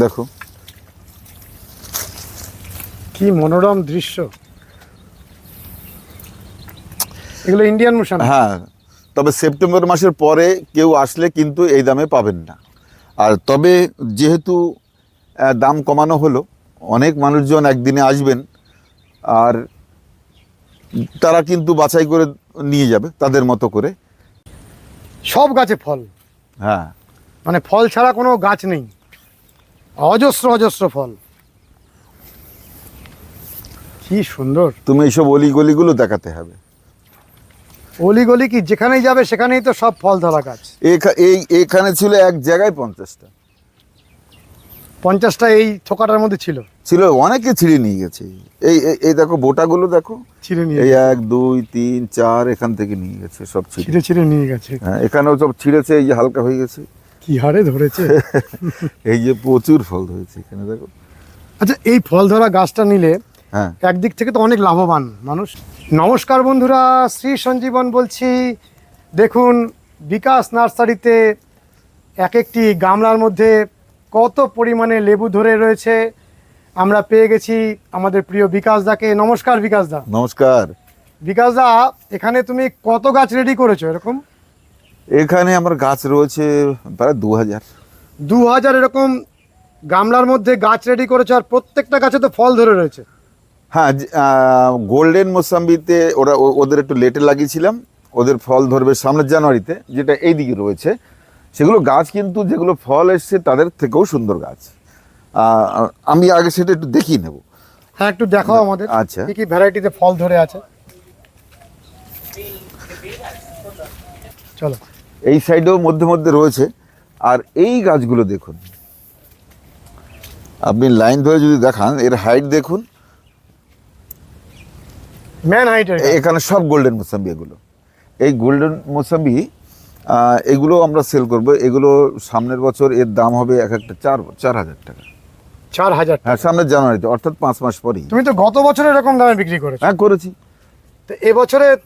দেখো। কি মনোরম দৃশ্য। এগুলো ইন্ডিয়ান মুসাম হ্যাঁ তবে সেপ্টেম্বর মাসের পরে কেউ আসলে কিন্তু এই দামে পাবেন না। আর তবে যেহেতু দাম কমানো হলো অনেক মানুষজন একদিনে আসবেন আর তারা কিন্তু বাছাই করে নিয়ে যাবে তাদের মতো করে। সব গাছে ফল। হ্যাঁ। মানে ফল ছাড়া কোনো গাছ নেই। অজস্র অজস্র ফল। কি সুন্দর। তুমি এইসব অলিগলিগুলো দেখাতে হবে। অলি গলি কি যেখানেই যাবে সেখানেই তো সব ফল ধরা গাছ। এই এখানে ছিল এক জায়গায় পঞ্চাশটা। পঞ্চাশটা এই থোকাটার মধ্যে ছিল। ছিল অনেকে ছিঁড়ে নিয়ে গেছে। এই এই- দেখো বোটাগুলো দেখো। ছিঁড়ে নিয়ে এই এক দুই তিন চার এখান থেকে নিয়ে গেছে সব ছিঁড়ে। ছিঁড়ে ছিঁড়ে নিয়ে গেছে। হ্যাঁ এখানেও সব ছিঁড়েছে এই যে হালকা হয়ে গেছে। কি হারে ধরেছে? এই যে প্রচুর ফল ধরেছে এখানে দেখো। আচ্ছা এই ফল ধরা গাছটা নিলে হ্যাঁ। একদিক থেকে তো অনেক লাভবান মানুষ। নমস্কার বন্ধুরা শ্রী সঞ্জীবন বলছি। দেখুন বিকাশ নার্সারিতে এক একটি গামলার মধ্যে কত পরিমাণে লেবু ধরে রয়েছে আমরা পেয়ে গেছি আমাদের প্রিয় বিকাশ দাকে। নমস্কার বিকাশ দা। নমস্কার। বিকাশ দা এখানে তুমি কত গাছ রেডি করেছ এরকম? এখানে আমার গাছ রয়েছে প্রায় দু হাজার। দু হাজার এরকম গামলার মধ্যে গাছ রেডি করেছে আর প্রত্যেকটা গাছে তো ফল ধরে রয়েছে। হ্যাঁ গোল্ডেন মোসাম্বিতে ওরা ওদের একটু লেটে লাগিয়েছিলাম। ওদের ফল ধরবে সামনের জানুয়ারিতে যেটা এই দিকে রয়েছে। সেগুলো গাছ কিন্তু যেগুলো ফল এসছে তাদের থেকেও সুন্দর গাছ। আমি আগে সেটা একটু দেখিয়ে নেব। হ্যাঁ একটু দেখাও আমাদের আচ্ছা। কি কি ভ্যারাইটিতে ফল ধরে আছে। চলো। এই সাইডেও মধ্যে মধ্যে রয়েছে। আর এই গাছগুলো দেখুন। আপনি লাইন ধরে যদি দেখান এর হাইট দেখুন। ম্যান হাইটের এ- এখানে সব গোল্ডেন মোসাম্বি এগুলো। এই গোল্ডেন মোসাম্বি এগুলো আমরা সেল করব। এগুলো সামনের বছর এর দাম হবে এক একটা চার চার হাজার টাকা। চার হাজার হ্যাঁ সামনের জানুয়ারিতে অর্থাৎ পাঁচ মাস পরেই। তুমি তো গত বছর এরকম দামে বিক্রি করেছ। হ্যাঁ করেছি। তো এবছরে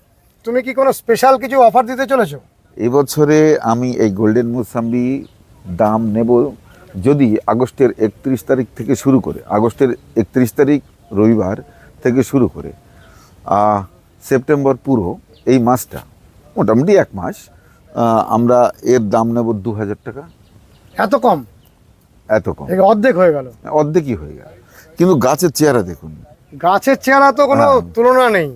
তুমি কি কোনো স্পেশাল কিছু অফার দিতে চলেছো? এবছরে আমি এই গোল্ডেন মোসাম্বি দাম নেব যদি আগস্টের একত্রিশ তারিখ থেকে শুরু করে আগস্টের একত্রিশ তারিখ রবিবার থেকে শুরু করে সেপ্টেম্বর পুরো এই মাসটা মোটামুটি এক মাস আমরা এর দাম নেব দু হাজার টাকা। এত কম? এত কম। অর্ধেক হয়ে গেল। অর্ধেকই হয়ে গেল। কিন্তু গাছের চেহারা দেখুন। গাছের চেহারা তো কোনো হ্যাঁ। তুলনা নেই।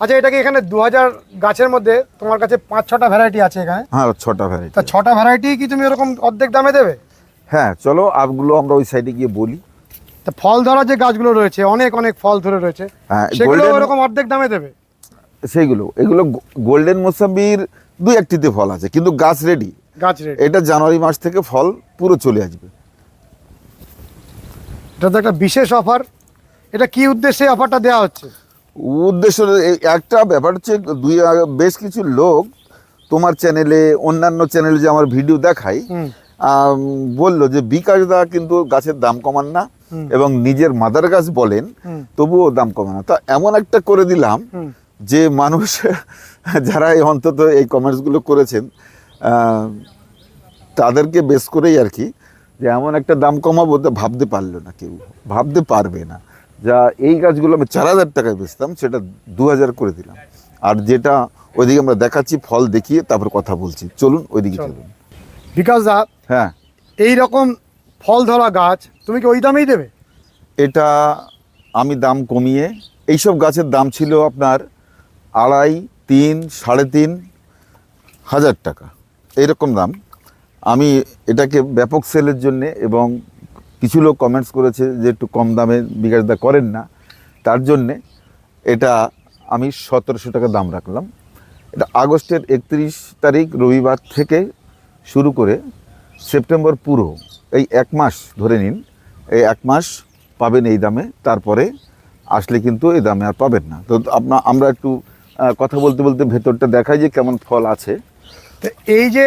আচ্ছা এটা কি এখানে দু হাজার গাছের মধ্যে তোমার কাছে পাঁচ ছটা ভ্যারাইটি আছে এখানে? হ্যাঁ ছটা ভ্যারাইটি তা ছটা ভ্যারাইটি কি তুমি এরকম অর্ধেক দামে দেবে? হ্যাঁ চলো আপগুলো আমরা ওই সাইডে গিয়ে বলি। তা ফল ধরা যে গাছগুলো রয়েছে অনেক অনেক ফল ধরে রয়েছে হ্যাঁ, সেগুলো ওরকম অর্ধেক দামে দেবে? সেইগুলো এগুলো গোল্ডেন মোসাম্বির দুই একটিতে ফল আছে কিন্তু গাছ রেডি গাছ রেডি এটা জানুয়ারি মাস থেকে ফল পুরো চলে আসবে। এটা তো একটা বিশেষ অফার এটা কি উদ্দেশ্যে অফারটা দেওয়া হচ্ছে? উদ্দেশ্য একটা ব্যাপার হচ্ছে দুই বেশ কিছু লোক তোমার চ্যানেলে অন্যান্য চ্যানেলে যে আমার ভিডিও দেখাই বলল যে বিকাশ দা কিন্তু গাছের দাম কমান না এবং নিজের মাদার গাছ বলেন তবুও দাম কমান না। তা এমন একটা করে দিলাম যে মানুষ যারা এই অন্তত এই কমেন্টসগুলো করেছেন তাদেরকে বেস করেই আর কি যে এমন একটা দাম কমাবো তা ভাবতে পারল না কেউ ভাবতে পারবে না। যা এই গাছগুলো আমি চার হাজার টাকায় বেচতাম সেটা দু হাজার করে দিলাম। আর যেটা ওইদিকে আমরা দেখাচ্ছি ফল দেখিয়ে তারপর কথা বলছি। চলুন ওইদিকে চলুন। বিকাশ দা হ্যাঁ। এই রকম ফল ধরা গাছ তুমি কি ওই দামেই দেবে? এটা আমি দাম কমিয়ে এইসব গাছের দাম ছিল আপনার আড়াই তিন সাড়ে তিন হাজার টাকা। এইরকম দাম। আমি এটাকে ব্যাপক সেলের জন্যে এবং কিছু লোক কমেন্টস করেছে যে একটু কম দামে বিকাশদা করেন না। তার জন্যে এটা আমি সতেরোশো টাকা দাম রাখলাম। এটা আগস্টের একত্রিশ তারিখ রবিবার থেকে শুরু করে সেপ্টেম্বর পুরো এই এক মাস ধরে নিন এই এক মাস পাবেন এই দামে। তারপরে আসলে কিন্তু এই দামে আর পাবেন না। তো আপনার আমরা একটু কথা বলতে বলতে ভেতরটা দেখাই যে কেমন ফল আছে। তো এই যে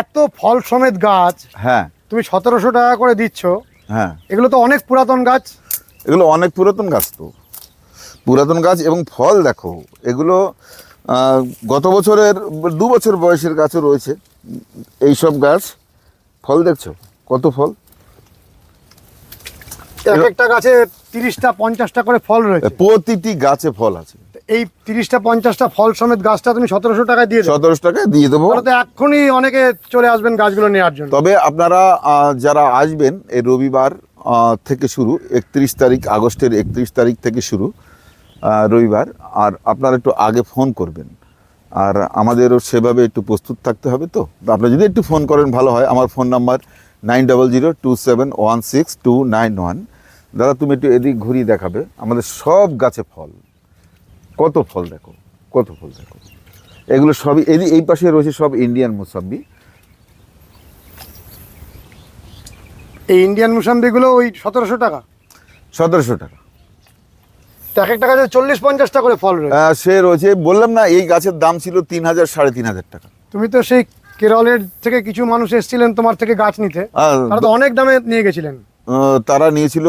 এত ফল সমেত গাছ হ্যাঁ। তুমি সতেরোশো টাকা করে দিচ্ছ হ্যাঁ। এগুলো তো অনেক পুরাতন গাছ। এগুলো অনেক পুরাতন গাছ তো। পুরাতন গাছ এবং ফল দেখো এগুলো গত বছরের দু বছর বয়সের গাছও রয়েছে। এই সব গাছ ফল দেখছ? কত ফল? এক একটা গাছে তিরিশটা পঞ্চাশটা করে ফল রয়েছে। প্রতিটি গাছে ফল আছে। এই তিরিশটা পঞ্চাশটা ফল সমেত গাছটা তুমি সতেরোশো টাকায় দিয়ে সতেরোশো টাকায় দিয়ে দেবো। এক্ষুনি অনেকে চলে আসবেন গাছগুলো নেওয়ার জন্য। তবে আপনারা যারা আসবেন এই রবিবার থেকে শুরু একত্রিশ তারিখ আগস্টের একত্রিশ তারিখ থেকে শুরু রবিবার আর আপনারা একটু আগে ফোন করবেন। আর আমাদেরও সেভাবে একটু প্রস্তুত থাকতে হবে তো। তো আপনারা যদি একটু ফোন করেন ভালো হয়। আমার phone number nine double zero two seven one six two nine one. দাদা তুমি একটু এদিক ঘুরিয়ে দেখাবে। আমাদের সব গাছে ফল। কত ফল দেখো কত ফল দেখো। এগুলো সবই এদি এই পাশে রয়েছে সব ইন্ডিয়ান মোসাম্বি। এই ইন্ডিয়ান মুসাম্বিগুলো ওই সতেরোশো টাকা। সতেরোশো টাকা। এক একটা গাছে চল্লিশ পঞ্চাশটা করে ফল রয়েছে। সে রয়েছে বললাম না এই গাছের দাম ছিল তিন হাজার সাড়ে তিন হাজার টাকা। তুমি তো সেই কেরলের থেকে কিছু মানুষ এসেছিলেন তোমার থেকে গাছ নিতে। তারা তো অনেক দামে নিয়ে গেছিলেন। তারা নিয়েছিল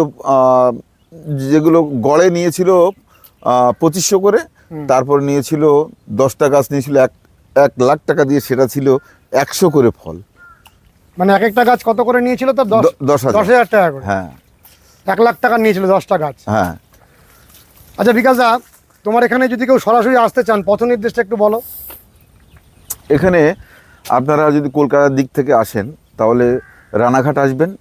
যেগুলো গড়ে নিয়েছিল পঁচিশশো করে। তারপর নিয়েছিল দশটা গাছ নিয়েছিল এক এক লাখ টাকা দিয়ে সেটা ছিল একশো করে ফল। মানে এক একটা গাছ কত করে নিয়েছিল তো দশ দশ হাজার। দশ হাজার টাকা করে। হ্যাঁ। এক লাখ টাকা নিয়েছিল দশটা গাছ। হ্যাঁ। আচ্ছা বিকাশ দা তোমার এখানে যদি কেউ সরাসরি আসতে চান পথ নির্দেশটা একটু বলো। এখানে আপনারা যদি কলকাতার দিক থেকে আসেন তাহলে রানাঘাট আসবেন।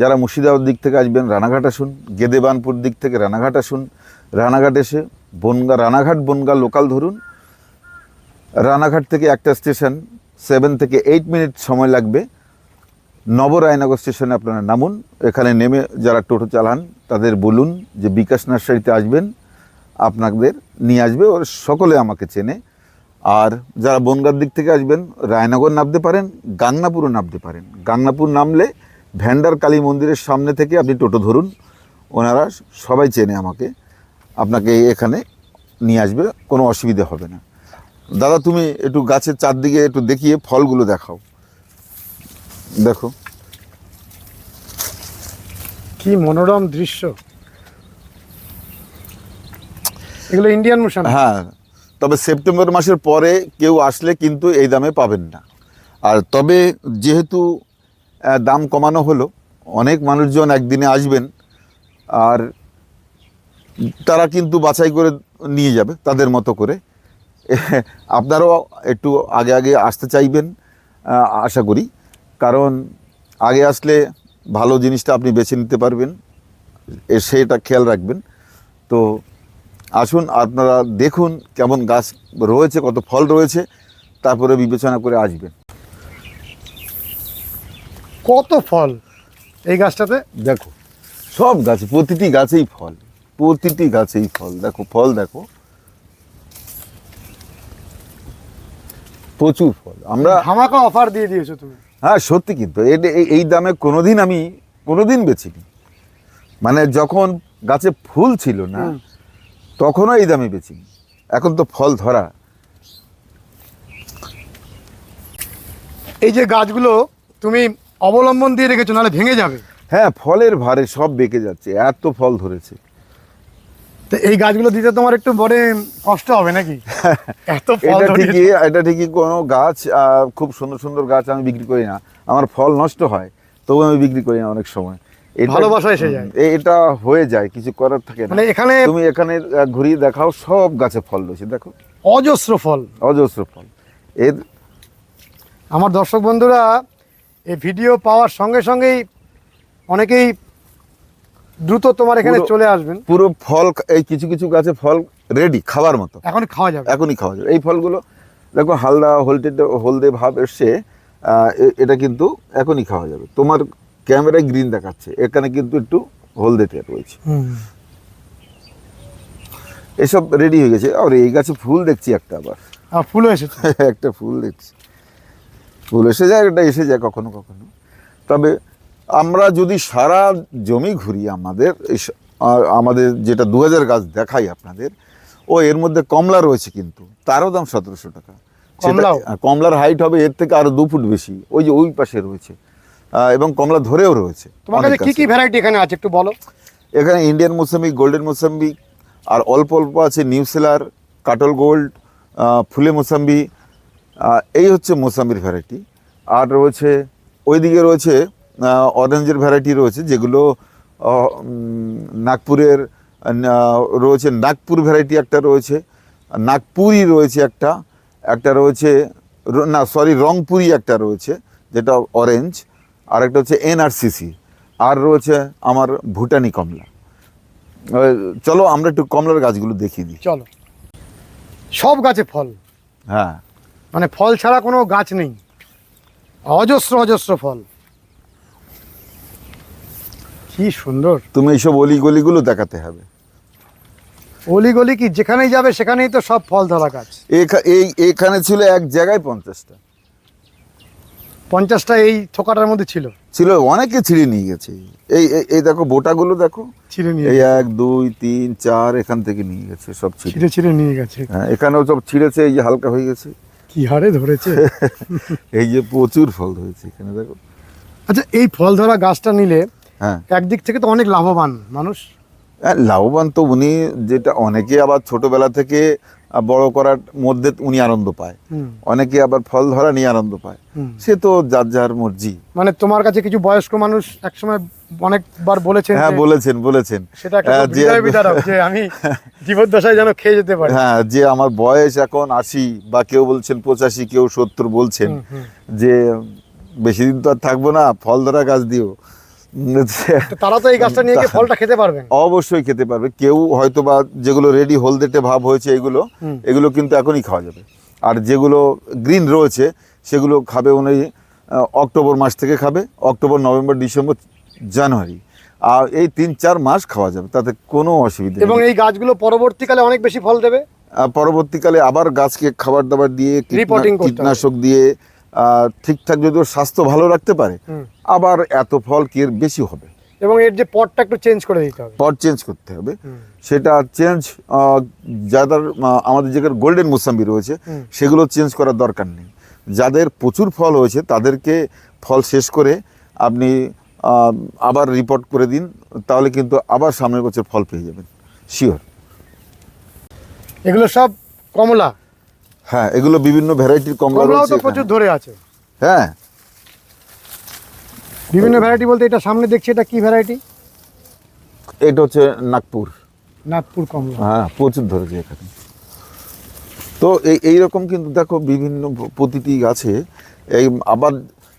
যারা মুর্শিদাবাদ দিক থেকে আসবেন রানাঘাট আসুন। গেদেবানপুর দিক থেকে রানাঘাট আসুন। রানাঘাট এসে, বনগা, রানাঘাট, বনগা লোকাল ধরুন। রানাঘাট থেকে একটা স্টেশন সেভেন থেকে এইট মিনিট সময় লাগবে। নবরায়নগর স্টেশনে আপনারা নামুন। এখানে নেমে যারা টোটো চালান, তাদের বলুন যে বিকাশ নার্সারিতে আসবেন। আপনাদের নিয়ে আসবে, ওর সকলে আমাকে চেনে। আর যারা বনগার দিক থেকে আসবেন, রায়নগর নামতে পারেন, গাংনাপুরও নামতে পারেন। গাংনাপুর নামলে ভ্যান্ডার কালী মন্দিরের সামনে থেকে আপনি টোটো ধরুন। ওনারা সবাই চেনে আমাকে। আপনাকে এখানে নিয়ে আসবে কোনো অসুবিধে হবে না। দাদা তুমি একটু গাছের চারদিকে একটু দেখিয়ে ফলগুলো দেখাও। দেখো। কি মনোরম দৃশ্য। এগুলো ইন্ডিয়ান মুসাম্বি হ্যাঁ তবে সেপ্টেম্বর মাসের পরে কেউ আসলে কিন্তু এই দামে পাবেন না। আর তবে যেহেতু দাম কমানো হলো অনেক মানুষজন একদিনে আসবেন। আর তারা কিন্তু বাছাই করে নিয়ে যাবে তাদের মতো করে। আপনারাও একটু আগে আগে আসতে চাইবেন আশা করি। কারণ আগে আসলে ভালো জিনিসটা আপনি বেছে নিতে পারবেন এ সেটা খেয়াল রাখবেন। তো আসুন আপনারা দেখুন কেমন গাছ রয়েছে কত ফল রয়েছে তারপরে বিবেচনা করে আসবেন। কত ফল এই গাছটাতে? দেখো সব গাছে প্রতিটি গাছেই ফল। প্রতিটি গাছেই ফল। দেখো ফল দেখো। প্রচুর ফল। আমরা ধামাকা অফার দিয়ে দিয়েছ তুমি। হ্যাঁ সত্যি কিন্তু। এই- এই দামে কোনোদিন আমি কোনোদিন বেচিনি। মানে যখন গাছে ফুল ছিল না তখনও এই দামে বেচিনি। এখন তো ফল ধরা। এই যে গাছগুলো তুমি অবলম্বন দিয়ে রেখেছো নাহলে ভেঙে যাবে। হ্যাঁ ফলের ভারে সব বেঁকে যাচ্ছে। এত ফল ধরেছে। তো এই গাছগুলো দিতে তোমার একটু বড় কষ্ট হবে নাকি? এত এটা ঠিকই এটা ঠিকই কোনো গাছ খুব সুন্দর সুন্দর গাছ আমি বিক্রি করি না। আমার ফল নষ্ট হয় তবু আমি বিক্রি করি না অনেক সময়। ভালোবাসা এসে যায়। এটা হয়ে যায় কিছু করার থাকে না। মানে এখানে তুমি এখানে ঘুরিয়ে দেখাও সব গাছে ফল রয়েছে দেখো। অজস্র ফল। অজস্র ফল। এর আমার দর্শক বন্ধুরা এই ভিডিও পাওয়ার সঙ্গে সঙ্গেই অনেকেই দ্রুত তোমার এখানে চলে আসবেন। পুরো ফল এই কিছু কিছু গাছে ফল রেডি খাবার মতো। এখন খাওয়া যাবে। এখনই খাওয়া যাবে। এই ফলগুলো দেখো হালদা হলদে হলদে ভাব এসছে এটা কিন্তু এখনই খাওয়া যাবে। তোমার ক্যামেরায় গ্রিন দেখাচ্ছে এখানে কিন্তু একটু হলদেতে রয়েছে। হুম। এসব রেডি হয়ে গেছে। আর এই গাছে ফুল দেখছি একটা আবার। আর ফুলও এসেছে। একটা ফুল দেখছি। ফুল এসে যায় এটা এসে যায় কখনো কখনো। তবে আমরা যদি সারা জমি ঘুরি আমাদের এই আমাদের যেটা দু হাজার গাছ দেখাই আপনাদের ও এর মধ্যে কমলা রয়েছে কিন্তু তারও দাম সতেরোশো টাকা। কমলার হাইট হবে এর থেকে আরও দু ফুট বেশি ওই যে ওই পাশে রয়েছে। এবং কমলা ধরেও রয়েছে তোমার অনেক কাছে কি কি ভ্যারাইটি এখানে আছে একটু বলো? এখানে ইন্ডিয়ান মোসাম্বি গোল্ডেন মোসাম্বি আর অল্প অল্প আছে নিউসেলার কাটল গোল্ড ফুলে মোসাম্বি এই হচ্ছে মোসাম্বির ভ্যারাইটি আর রয়েছে ওইদিকে রয়েছে অরেঞ্জের ভ্যারাইটি রয়েছে যেগুলো নাগপুরের রয়েছে নাগপুর ভ্যারাইটি একটা রয়েছে নাগপুরি রয়েছে একটা একটা রয়েছে না সরি রংপুরি একটা রয়েছে যেটা অরেঞ্জ আর একটা হচ্ছে এনআরসিসি আর রয়েছে আমার ভুটানি কমলা। চলো আমরা একটু কমলার গাছগুলো দেখিয়ে দিই। চলো। সব গাছে ফল। হ্যাঁ। মানে ফল ছাড়া কোনো গাছ নেই। অজস্র অজস্র ফল। কি সুন্দর। তুমি এইসব অলি গলিগুলো দেখাতে হবে। অলিগলি কি যেখানেই যাবে সেখানেই তো সব ফল ধরা গাছ। এই এখানে ছিল এক জায়গায় পঞ্চাশটা। পঞ্চাশটা এই থোকাটার মধ্যে ছিল। ছিল অনেকে ছিঁড়ে নিয়ে গেছে। এই এই- দেখো বোটাগুলো দেখো। ছিঁড়ে নিয়ে এই এক দুই তিন চার এখান থেকে নিয়ে গেছে সব ছিঁড়ে ছিঁড়ে নিয়ে গেছে। হ্যাঁ এখানেও সব ছিঁড়েছে এই যে হালকা হয়ে গেছে। কি হারে ধরেছে। এই যে প্রচুর ফল ধরেছে এখানে দেখো। আচ্ছা এই ফল ধরা গাছটা নিলে হ্যাঁ। একদিক থেকে তো অনেক লাভবান মানুষ। হ্যাঁ, লাভবান তো উনি যেটা অনেকে আবার ছোটবেলা থেকে বড় করার মধ্যে উনি আনন্দ পায়। অনেকে আবার ফল ধরা নিয়ে আনন্দ পায়। সে তো যার যার মর্জি। মানে তোমার কাছে কিছু বয়স্ক মানুষ একসময় অনেকবার বলেছেন হ্যাঁ যে বলেছেন বলেছেন। সেটা যে- আমি জীবদ্দশায় যেন খেয়ে যেতে পারি। হ্যাঁ যে আমার বয়স এখন আশি বা কেউ বলছেন পঁচাশি কেউ সত্তর বলছেন। যে বেশি দিন তো আর থাকব না ফল ধরা গাছ দিও। তারা তো এই গাছটা নিয়ে ফলটা খেতে পারবেন অবশ্যই খেতে পারবে। কেউ হয়তো বা যেগুলো রেডি হলদেটে ভাব হয়েছে এগুলো এগুলো কিন্তু এখনই খাওয়া যাবে। আর যেগুলো গ্রিন রয়েছে সেগুলো খাবে উনি অক্টোবর মাস থেকে খাবে অক্টোবর নভেম্বর ডিসেম্বর জানুয়ারি। আর এই তিন চার মাস খাওয়া যাবে তাতে কোনো অসুবিধা এবং এই গাছগুলো পরবর্তীকালে অনেক বেশি ফল দেবে? পরবর্তীকালে আবার গাছকে খাবার দাবার দিয়ে। কীটনাশক দিয়ে ঠিকঠাক যদি ওর স্বাস্থ্য ভালো রাখতে পারে আবার এত ফল কি এর বেশি হবে? এবং এর যে পটটা একটু চেঞ্জ করে দিতে হবে। পট চেঞ্জ করতে হবে। সেটা চেঞ্জ যাদের আমাদের যেখানে গোল্ডেন মুসাম্বি রয়েছে সেগুলো চেঞ্জ করার দরকার নেই। যাদের প্রচুর ফল হয়েছে তাদেরকে ফল শেষ করে আপনি আবার রিপোর্ট করে দিন তাহলে কিন্তু আবার সামনের বছর ফল পেয়ে যাবেন। শিওর এগুলো সব কমলা। হ্যাঁ এগুলো বিভিন্ন ভ্যারাইটির কমলা রয়েছে তো প্রচুর ধরে আছে। হ্যাঁ। বিভিন্ন ভ্যারাইটি বলতে এটা সামনে দেখছি এটা কি ভ্যারাইটি এটা হচ্ছে নাগপুর। নাগপুর কমলা। হ্যাঁ প্রচুর ধরেছে এখানে। তো এই এইরকম কিন্তু দেখো বিভিন্ন প্রতিটি গাছে এই আবার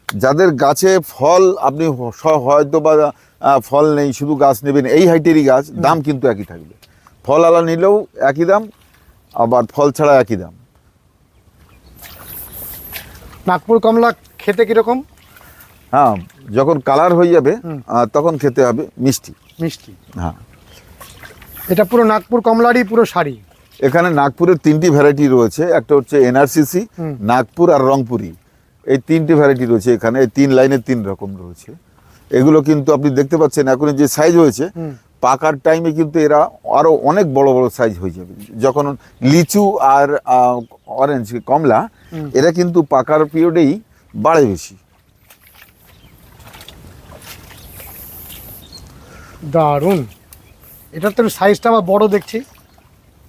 যাদের গাছে ফল আপনি হয়তো বা ফল নেই শুধু গাছ নেবেন এই হাইটেরই গাছ দাম কিন্তু একই থাকবে। ফল আলা নিলেও একই দাম আবার ফল ছাড়া একই দাম। নাগপুর কমলা খেতে কীরকম? হ্যাঁ যখন কালার হয়ে যাবে তখন খেতে হবে মিষ্টি। মিষ্টি। হ্যাঁ। এটা পুরো নাগপুর কমলারই পুরো শাড়ি? এখানে নাগপুরের তিনটি ভ্যারাইটি রয়েছে। একটা হচ্ছে এনআরসিসি। নাগপুর আর রংপুরি। এই তিনটি ভ্যারাইটি রয়েছে এখানে। এই তিন লাইনের তিন রকম রয়েছে। এগুলো কিন্তু আপনি দেখতে পাচ্ছেন এখন যে সাইজ হয়েছে পাকার টাইমে কিন্তু এরা আরও অনেক বড় বড় সাইজ হয়ে যাবে। যখন লিচু আর অরেঞ্জ কমলা। এরা কিন্তু পাকার পিরিয়ডেই বাড়ে বেশি। দারুণ। এটার তো সাইজটা আবার বড় দেখছি।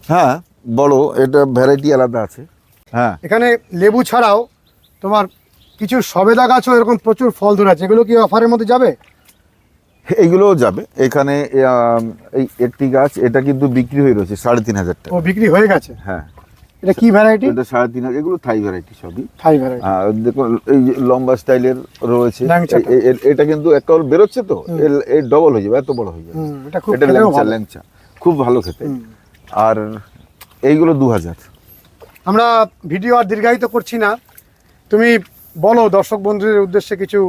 হ্যাঁ বড় এটা ভ্যারাইটি আলাদা আছে। হ্যাঁ। এখানে লেবু ছাড়াও তোমার কিছু সবেদা গাছও এরকম প্রচুর ফল ধরে আছে। এগুলো কি অফারের মধ্যে যাবে? এইগুলোও যাবে। এখানে এই একটি গাছ এটা কিন্তু বিক্রি হয়ে রয়েছে সাড়ে তিন হাজার ও টাকা বিক্রি হয়ে গেছে? হ্যাঁ। এটা কি ভ্যারাইটি এটা সাড়ে তিন হাজার এগুলো থাই ভ্যারাইটি সবই। থাই ভ্যারাইটি দেখুন এই যে লম্বা স্টাইলের রয়েছে। এটা কিন্তু একবার বেরোচ্ছে তো। এই ডবল হয়ে যাবে এত বড় হয়ে যাবে। এটা খুব এটা ল্যাংচা ল্যাংচা খুব ভালো খেতে। আর এইগুলো দু হাজার। আমরা ভিডিও আর দীর্ঘায়িত করছি না। তুমি বলো দর্শক বন্ধুদের উদ্দেশ্যে কিছু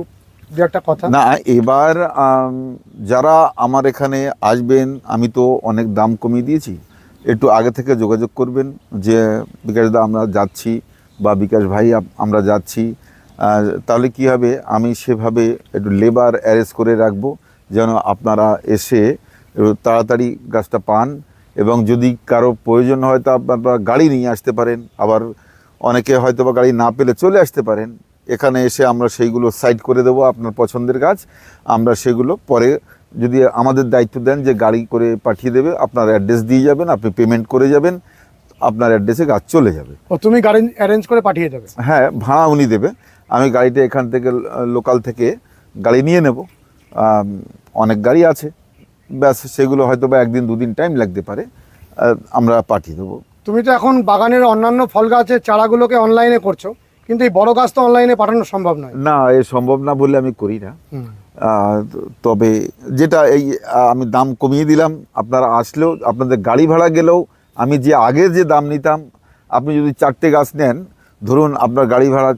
দু একটা কথা। না এবার যারা আমার এখানে আসবেন আমি তো অনেক দাম কমিয়ে দিয়েছি। একটু আগে থেকে যোগাযোগ করবেন যে বিকাশদা আমরা যাচ্ছি বা বিকাশ ভাই আমরা যাচ্ছি তাহলে কি হবে? আমি সেভাবে একটু লেবার অ্যারেঞ্জ করে রাখব যেন আপনারা এসে তাড়াতাড়ি গাছটা পান এবং যদি কারও প্রয়োজন হয় তো আপনারা গাড়ি নিয়ে আসতে পারেন। আবার অনেকে হয়তো বা গাড়ি না পেলে চলে আসতে পারেন। এখানে এসে আমরা সেইগুলো সাইড করে দেবো আপনার পছন্দের গাছ আমরা সেগুলো পরে যদি আমাদের দায়িত্ব দেন যে গাড়ি করে পাঠিয়ে দেবে আপনার অ্যাড্রেস দিয়ে যাবেন আপনি পেমেন্ট করে যাবেন আপনার অ্যাড্রেসে গাছ চলে যাবে। ও তুমি গাড়ি অ্যারেঞ্জ করে পাঠিয়ে দেবে? হ্যাঁ ভাড়া উনি দেবে। আমি গাড়িটা এখান থেকে লোকাল থেকে গাড়ি নিয়ে নেব। অনেক গাড়ি আছে। ব্যাস সেগুলো হয়তো বা একদিন দুদিন টাইম লাগতে পারে। আমরা পাঠিয়ে দেবো। তুমি তো এখন বাগানের অন্যান্য ফল গাছের চারাগুলোকে অনলাইনে করছ কিন্তু এই বড় গাছ তো অনলাইনে পাঠানো সম্ভব নয়। না এ সম্ভব না বলে আমি করি না। তবে যেটা এই আমি দাম কমিয়ে দিলাম, আপনারা আসলেও আপনাদের গাড়ি ভাড়া গেলেও আমি যে আগে যে দাম নিতাম, আপনি যদি চারটে গাছ নেন, ধরুন আপনার গাড়ি ভাড়া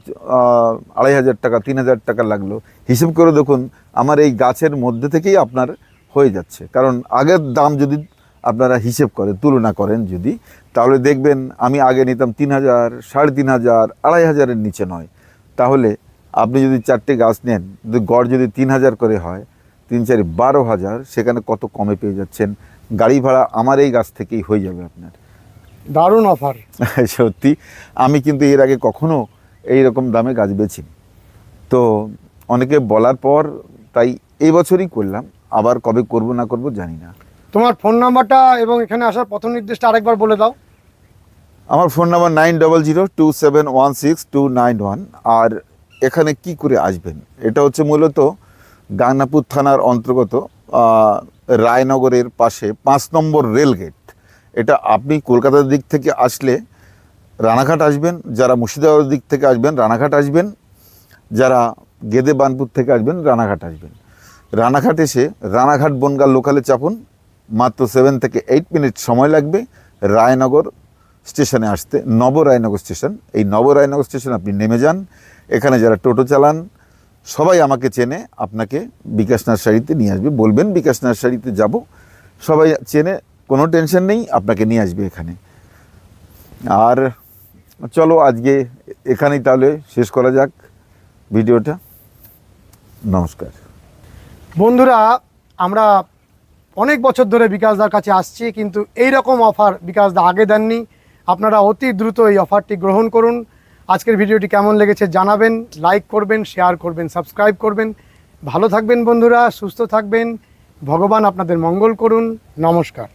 আড়াই হাজার টাকা, তিন হাজার টাকা লাগল। হিসেব করে দেখুন, আমার এই গাছের মধ্যে থেকেই আপনার হয়ে যাচ্ছে। কারণ আগের দাম যদি আপনারা হিসেব করেন তুলনা করেন যদি, তাহলে দেখবেন আমি আগে নিতাম তিন হাজার, সাড়ে তিন হাজার, আড়াই হাজারের নিচে নয়। তাহলে আপনি যদি চারটে গাছ নেন যদি গড় যদি তিন হাজার করে হয় তিন চারি বারো হাজার সেখানে কত কমে পেয়ে যাচ্ছেন? গাড়ি ভাড়া আমার এই গাছ থেকেই হয়ে যাবে আপনার। দারুণ অফার সত্যি আমি কিন্তু এর আগে কখনো এই রকম দামে গাছ বেছি তো অনেকে বলার পর তাই এই বছরই করলাম আবার কবে করব না করব জানি না। তোমার ফোন নাম্বারটা এবং এখানে আসার পথ নির্দেশটা আরেকবার বলে দাও। আমার phone number nine double zero two seven one six two nine one আর এখানে কি করে আসবেন? এটা হচ্ছে মূলত গাংনাপুর থানার অন্তর্গত রায়নগরের পাশে পাঁচ নম্বর রেলগেট এটা আপনি কলকাতার দিক থেকে আসলে রানাঘাট আসবেন, যারা মুর্শিদাবাদের দিক থেকে আসবেন রানাঘাট আসবেন, যারা গেদে বানপুর থেকে আসবেন রানাঘাট আসবেন। রানাঘাট এসে রানাঘাট বনগাঁ লোকালে চাপুন, মাত্র সেভেন থেকে এইট মিনিট সময় লাগবে রায়নগর স্টেশনে আসতে, নব রায়নগর স্টেশন। এই নব রায়নগর স্টেশন আপনি নেমে যান এখানে যারা টোটো চালান, সবাই আমাকে চেনে, আপনাকে বিকাশ নার্সারিতে নিয়ে আসবে। বলবেন, বিকাশ নার্সারিতে যাব। সবাই চেনে, কোনো টেনশন নেই, আপনাকে নিয়ে আসবে এখানে। আর চলো আজকে এখানেই তাহলে শেষ করা যাক ভিডিওটা। নমস্কার। বন্ধুরা, আমরা অনেক বছর ধরে বিকাশদার কাছে আসছি, কিন্তু এই রকম অফার বিকাশদা আগে দেননি। আপনারা অতি দ্রুত এই অফারটি গ্রহণ করুন। আজকের ভিডিওটি কেমন লেগেছে জানাবেন লাইক করবেন শেয়ার করবেন সাবস্ক্রাইব করবেন। ভালো থাকবেন বন্ধুরা, সুস্থ থাকবেন। ভগবান আপনাদের মঙ্গল করুন। নমস্কার।